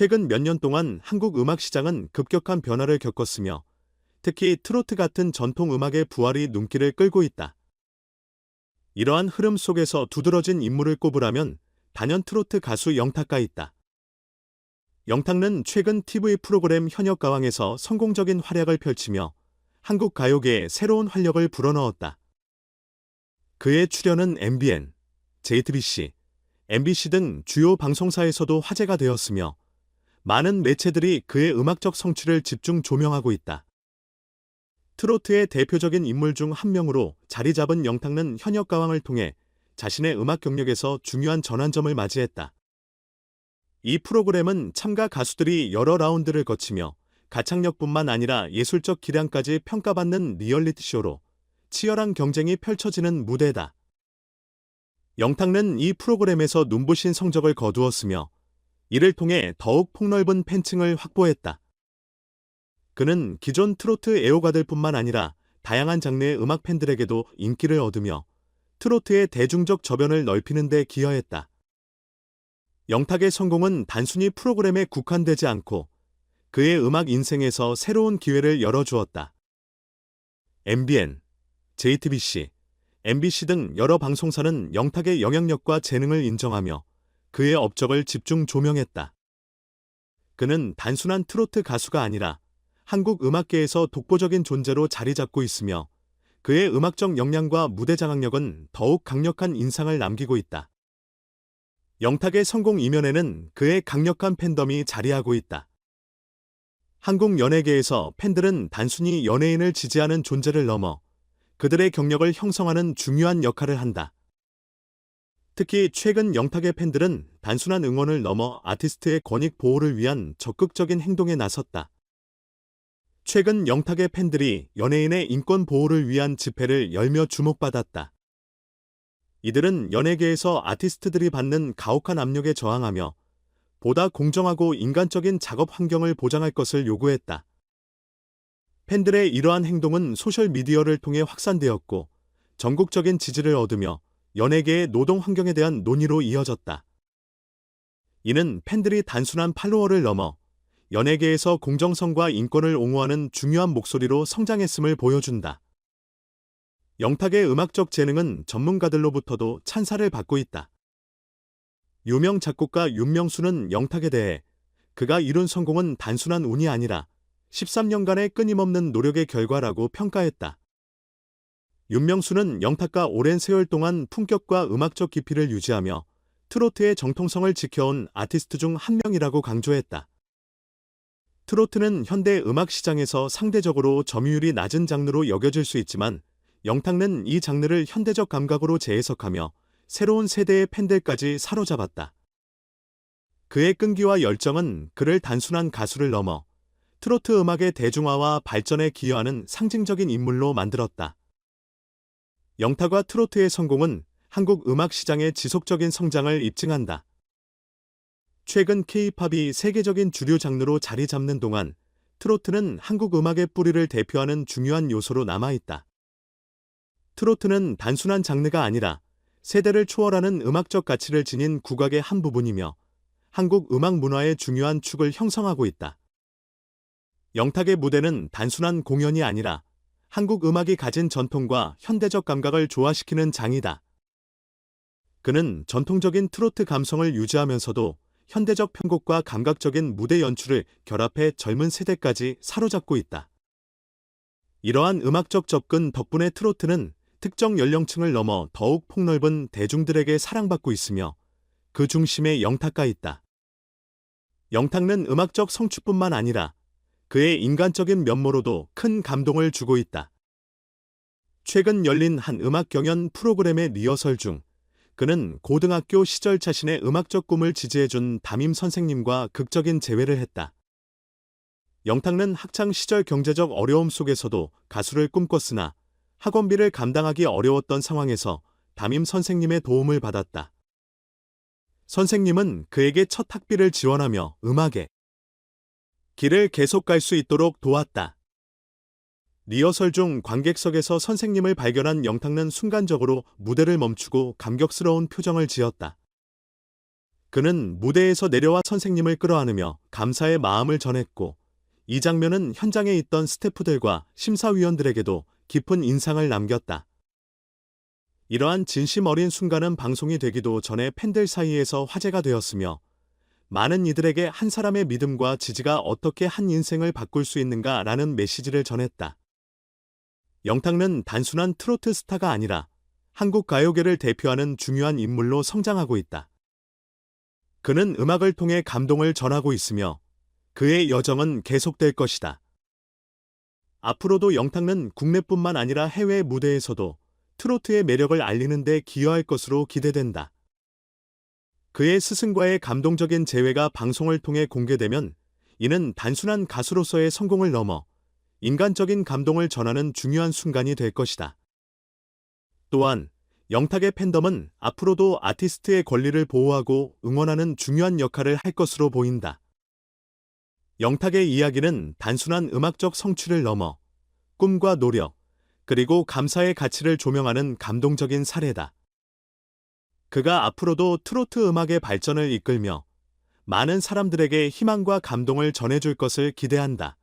최근 몇 년 동안 한국 음악 시장은 급격한 변화를 겪었으며 특히 트로트 같은 전통 음악의 부활이 눈길을 끌고 있다. 이러한 흐름 속에서 두드러진 인물을 꼽으라면 단연 트로트 가수 영탁가 있다. 영탁는 최근 TV 프로그램 현역 가왕에서 성공적인 활약을 펼치며 한국 가요계에 새로운 활력을 불어넣었다. 그의 출연은 MBN, JTBC, MBC 등 주요 방송사에서도 화제가 되었으며 많은 매체들이 그의 음악적 성취를 집중 조명하고 있다. 트로트의 대표적인 인물 중 한 명으로 자리 잡은 영탁는 현역 가왕을 통해 자신의 음악 경력에서 중요한 전환점을 맞이했다. 이 프로그램은 참가 가수들이 여러 라운드를 거치며 가창력뿐만 아니라 예술적 기량까지 평가받는 리얼리티 쇼로 치열한 경쟁이 펼쳐지는 무대다. 영탁는 이 프로그램에서 눈부신 성적을 거두었으며 이를 통해 더욱 폭넓은 팬층을 확보했다. 그는 기존 트로트 애호가들 뿐만 아니라 다양한 장르의 음악 팬들에게도 인기를 얻으며 트로트의 대중적 저변을 넓히는 데 기여했다. 영탁의 성공은 단순히 프로그램에 국한되지 않고 그의 음악 인생에서 새로운 기회를 열어주었다. MBN, JTBC, MBC 등 여러 방송사는 영탁의 영향력과 재능을 인정하며 그의 업적을 집중 조명했다. 그는 단순한 트로트 가수가 아니라 한국 음악계에서 독보적인 존재로 자리 잡고 있으며 그의 음악적 역량과 무대 장악력은 더욱 강력한 인상을 남기고 있다. 영탁의 성공 이면에는 그의 강력한 팬덤이 자리하고 있다. 한국 연예계에서 팬들은 단순히 연예인을 지지하는 존재를 넘어 그들의 경력을 형성하는 중요한 역할을 한다. 특히 최근 영탁의 팬들은 단순한 응원을 넘어 아티스트의 권익 보호를 위한 적극적인 행동에 나섰다. 최근 영탁의 팬들이 연예인의 인권 보호를 위한 집회를 열며 주목받았다. 이들은 연예계에서 아티스트들이 받는 가혹한 압력에 저항하며 보다 공정하고 인간적인 작업 환경을 보장할 것을 요구했다. 팬들의 이러한 행동은 소셜미디어를 통해 확산되었고 전국적인 지지를 얻으며 연예계의 노동 환경에 대한 논의로 이어졌다. 이는 팬들이 단순한 팔로워를 넘어 연예계에서 공정성과 인권을 옹호하는 중요한 목소리로 성장했음을 보여준다. 영탁의 음악적 재능은 전문가들로부터도 찬사를 받고 있다. 유명 작곡가 윤명수는 영탁에 대해 그가 이룬 성공은 단순한 운이 아니라 13년간의 끊임없는 노력의 결과라고 평가했다. 윤명수는 영탁과 오랜 세월 동안 품격과 음악적 깊이를 유지하며 트로트의 정통성을 지켜온 아티스트 중 한 명이라고 강조했다. 트로트는 현대 음악 시장에서 상대적으로 점유율이 낮은 장르로 여겨질 수 있지만 영탁는 이 장르를 현대적 감각으로 재해석하며 새로운 세대의 팬들까지 사로잡았다. 그의 끈기와 열정은 그를 단순한 가수를 넘어 트로트 음악의 대중화와 발전에 기여하는 상징적인 인물로 만들었다. 영탁과 트로트의 성공은 한국 음악 시장의 지속적인 성장을 입증한다. 최근 K-팝이 세계적인 주류 장르로 자리 잡는 동안 트로트는 한국 음악의 뿌리를 대표하는 중요한 요소로 남아있다. 트로트는 단순한 장르가 아니라 세대를 초월하는 음악적 가치를 지닌 국악의 한 부분이며 한국 음악 문화의 중요한 축을 형성하고 있다. 영탁의 무대는 단순한 공연이 아니라 한국 음악이 가진 전통과 현대적 감각을 조화시키는 장이다. 그는 전통적인 트로트 감성을 유지하면서도 현대적 편곡과 감각적인 무대 연출을 결합해 젊은 세대까지 사로잡고 있다. 이러한 음악적 접근 덕분에 트로트는 특정 연령층을 넘어 더욱 폭넓은 대중들에게 사랑받고 있으며 그 중심에 영탁가 있다. 영탁는 음악적 성취뿐만 아니라 그의 인간적인 면모로도 큰 감동을 주고 있다. 최근 열린 한 음악 경연 프로그램의 리허설 중 그는 고등학교 시절 자신의 음악적 꿈을 지지해준 담임 선생님과 극적인 재회를 했다. 영탁는 학창 시절 경제적 어려움 속에서도 가수를 꿈꿨으나 학원비를 감당하기 어려웠던 상황에서 담임 선생님의 도움을 받았다. 선생님은 그에게 첫 학비를 지원하며 음악에 길을 계속 갈 수 있도록 도왔다. 리허설 중 관객석에서 선생님을 발견한 영탁는 순간적으로 무대를 멈추고 감격스러운 표정을 지었다. 그는 무대에서 내려와 선생님을 끌어안으며 감사의 마음을 전했고 이 장면은 현장에 있던 스태프들과 심사위원들에게도 깊은 인상을 남겼다. 이러한 진심 어린 순간은 방송이 되기도 전에 팬들 사이에서 화제가 되었으며 많은 이들에게 한 사람의 믿음과 지지가 어떻게 한 인생을 바꿀 수 있는가라는 메시지를 전했다. 영탁은 단순한 트로트 스타가 아니라 한국 가요계를 대표하는 중요한 인물로 성장하고 있다. 그는 음악을 통해 감동을 전하고 있으며 그의 여정은 계속될 것이다. 앞으로도 영탁은 국내뿐만 아니라 해외 무대에서도 트로트의 매력을 알리는 데 기여할 것으로 기대된다. 그의 스승과의 감동적인 재회가 방송을 통해 공개되면 이는 단순한 가수로서의 성공을 넘어 인간적인 감동을 전하는 중요한 순간이 될 것이다. 또한 영탁의 팬덤은 앞으로도 아티스트의 권리를 보호하고 응원하는 중요한 역할을 할 것으로 보인다. 영탁의 이야기는 단순한 음악적 성취를 넘어 꿈과 노력, 그리고 감사의 가치를 조명하는 감동적인 사례다. 그가 앞으로도 트로트 음악의 발전을 이끌며 많은 사람들에게 희망과 감동을 전해줄 것을 기대한다.